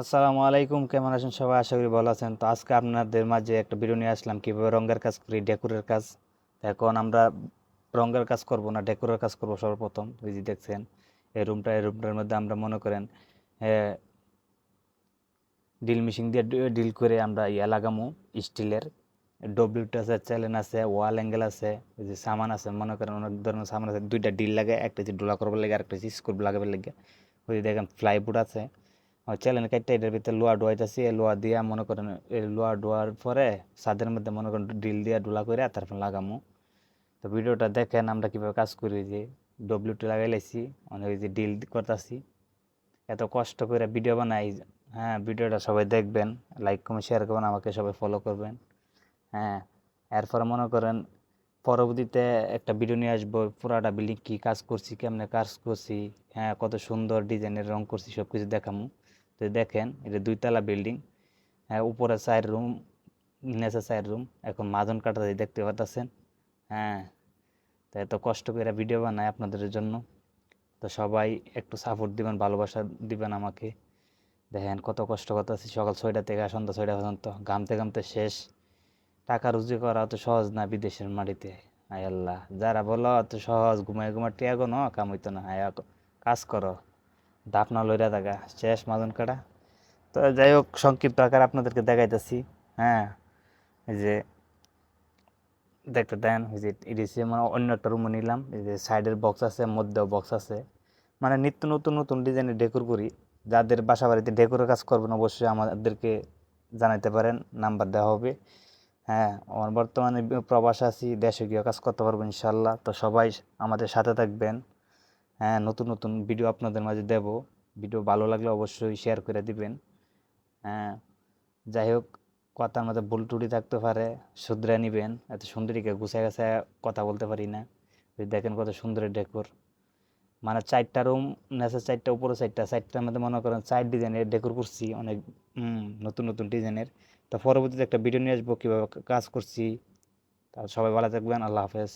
আসসালামু আলাইকুম, কেমন আছেন সবাই? আশা করি ভালো আছেন। তো আজকে আপনাদের মাঝে একটা ভিডিও নিয়ে আসলাম, কীভাবে রঙের কাজ করি, ডেকোরের কাজ। এখন আমরা রঙের কাজ করব না, ডেকোরের কাজ করব সর্বপ্রথম। ওই যে দেখছেন, এই রুমটা এই রুমটার মধ্যে আমরা মনে করেন ডিল মেশিন দিয়ে ডিল করে আমরা ইয়া লাগামো স্টিলের। ডব্লিউটি আছে চ্যালেন আছে ওয়াল অ্যাঙ্গেল আছে ওই যে সামান আছে, মনে করেন অনেক ধরনের সামান আছে। দুইটা ডিল লাগে, একটা হচ্ছে ডোলা করবার লাগে আরেকটা হচ্ছে স্ক্রু লাগাবার লাগে। ওই যে দেখেন ফ্লাইবোর্ড আছে। চ্যালেন কাটটা এটার ভিতরে লোয়া ডোয়াইতেছি লোয়া দিয়া মনে করেন লোয়া ডোয়ার পরে ছাদের মধ্যে মনে করেন ড্রিল দিয়া ডোলা করে তারপর লাগামো। তো ভিডিওটা দেখেন আমরা কীভাবে কাজ করি যে ডব্লিউটি লাগাই লাইছি অনেক ওই যে ডিল করতেছি। এত কষ্ট করে ভিডিও বানাই হ্যাঁ ভিডিওটা সবাই দেখবেন, লাইক, কমেন্ট, শেয়ার করবেন, আমাকে সবাই ফলো করবেন। হ্যাঁ এরপরে মনে করেন পরবর্তীতে একটা ভিডিও নিয়ে আসব, পুরাটা বিল্ডিং কী কাজ করছি, কেমনে কাজ করছি হ্যাঁ কত সুন্দর ডিজাইনের রং করছি সব কিছু দেখামু। তো দেখেন, এটা দুইতলা বিল্ডিং হ্যাঁ উপরে চার রুম, নিচে চার রুম, এখন মাজন কাটা দেখতে পাচ্ছেন হ্যাঁ তো এত কষ্ট করে ভিডিও বানায় আপনাদের জন্য, তো সবাই একটু সাপোর্ট দিবেন, ভালোবাসা দিবেন আমাকে, দেখেন কত কষ্ট করতেছি, সকাল ছয়টা থেকে সন্ধ্যা ছয়টা পর্যন্ত, ঘামতে ঘামতে শেষ, টাকা রুজি করা অত সহজ না বিদেশের মাটিতে আয় আল্লাহ, যারা বলো অত সহজ, ঘুমায় ঘুমাই টিয়াগো ন কাম হইতো না আয় কাজ করো। দাপনা লইরা থাকা, শেষ মাজন কাটা। তো যাই হোক, সংক্ষিপ্ত আকার আপনাদেরকে দেখাইতেছি হ্যাঁ। এই যে, দেখতে দেন যে ইডিসি মানে অন্য একটা রুমও নিলাম। এই যে সাইডের বক্স আছে, মধ্যেও বক্স আছে। মানে নিত্য নতুন নতুন ডিজাইনের ডেকোর করি। যাদের বাসা বাড়িতে ডেকোরের কাজ করবেন, অবশ্যই আমাদেরকে জানাইতে পারেন, নাম্বার দেওয়া হবে। হ্যাঁ আমার বর্তমানে প্রবাস আছি, দেশে গিয়ে কাজ করতে পারব ইনশাল্লাহ তো সবাই আমাদের সাথে থাকবেন। হ্যাঁ নতুন নতুন ভিডিও আপনাদের মাঝে দেব। ভিডিও ভালো লাগলে অবশ্যই শেয়ার করে দিবেন। হ্যাঁ যাই হোক, কথার মধ্যে ভুল টুটি থাকতে পারে, শুধরে নিবেন। এত সুন্দরীকে গুছায় গাছায় কথা বলতে পারি না। দেখেন কত সুন্দর ডেকোর মানে চারটা রুম নেচে চারটা, উপরে চারটা। চারটার মধ্যে মনে করেন চার ডিজাইনের ডেকোর করছি, অনেক নতুন নতুন ডিজাইনের তো পরবর্তীতে একটা ভিডিও নিয়ে আসব, কীভাবে কাজ করছি। তা সবাই ভালো থাকবেন, আল্লাহ হাফেজ।